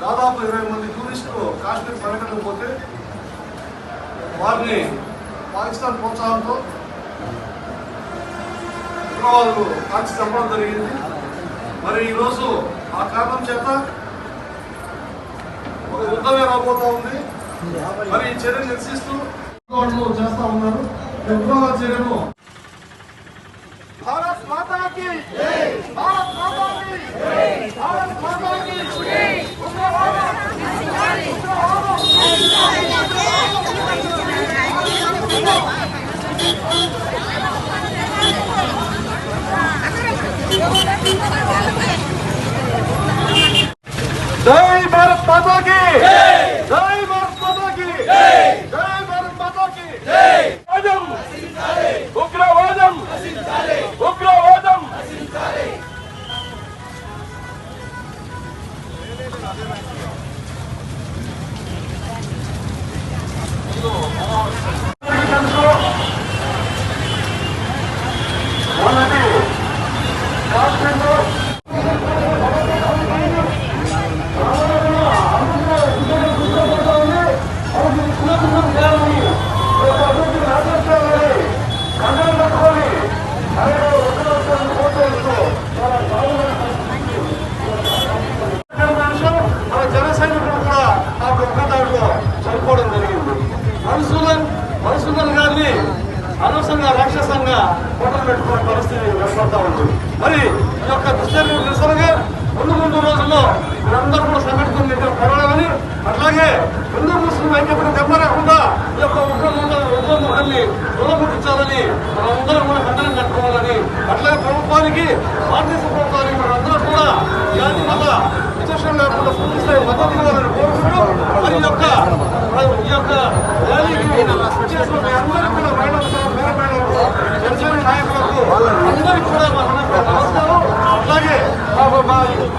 దాదాపు ఇరవై మంది టూరిస్టులు కాశ్మీర్ పర్యటనకు పోతే వారిని పాకిస్తాన్ ప్రోత్సాహంతో ఉగ్రవాదులు కాల్చి చంపడం జరిగింది. మరి ఈరోజు ఆ కారణం చేత ఒక యుద్ధమే రాబోతా ఉంది. మరి ఈ చర్యలు నిరసిస్తూ వాళ్ళు చేస్తా ఉన్నారు. ఉగ్రవాద చర్యను భారత్ మాతాకి భారత్ మాతాకి కి భారత్ మాతా కి ఉగ్రవాదం ఉగ్రవాదం జై భారత్ మాతా కి జై భారత్ మాతా కి జై భారత్ మాతా కి ఉగ్రవాదం ఉగ్రవాదం ఉగ్రవాదం మన అనవసరంగా రాక్షసంగా ఫోటోలు పెట్టుకునే పరిస్థితి ఏర్పడతా ఉంది మరి ఈ యొక్క దుశ్చర్య నిరసనగా ముందు ముందు రోజుల్లో ముస్లిం ఈ యొక్క ఉగ్రముఖ ఉగ్రముఖాన్ని దూరముట్టించాలని మనందరం కూడా ఖండనం కట్టుకోవాలని అట్లాగే ప్రభుత్వానికి భారతదేశ ప్రభుత్వానికి మనందరం కూడా ఇలాంటి మత విచక్షణ లేకుండా పూర్తి మద్దతు ఇవ్వాలని కోరుకుంటూ మరి ఈ యొక్క ఈ యొక్క ర్యాలీకి చేసిన మీ అందరికీ కూడా మహిళలకు పేద మహిళలకు జనసేన నాయకులకు అందరికీ కూడా మా నమస్కారం. అట్లాగే మా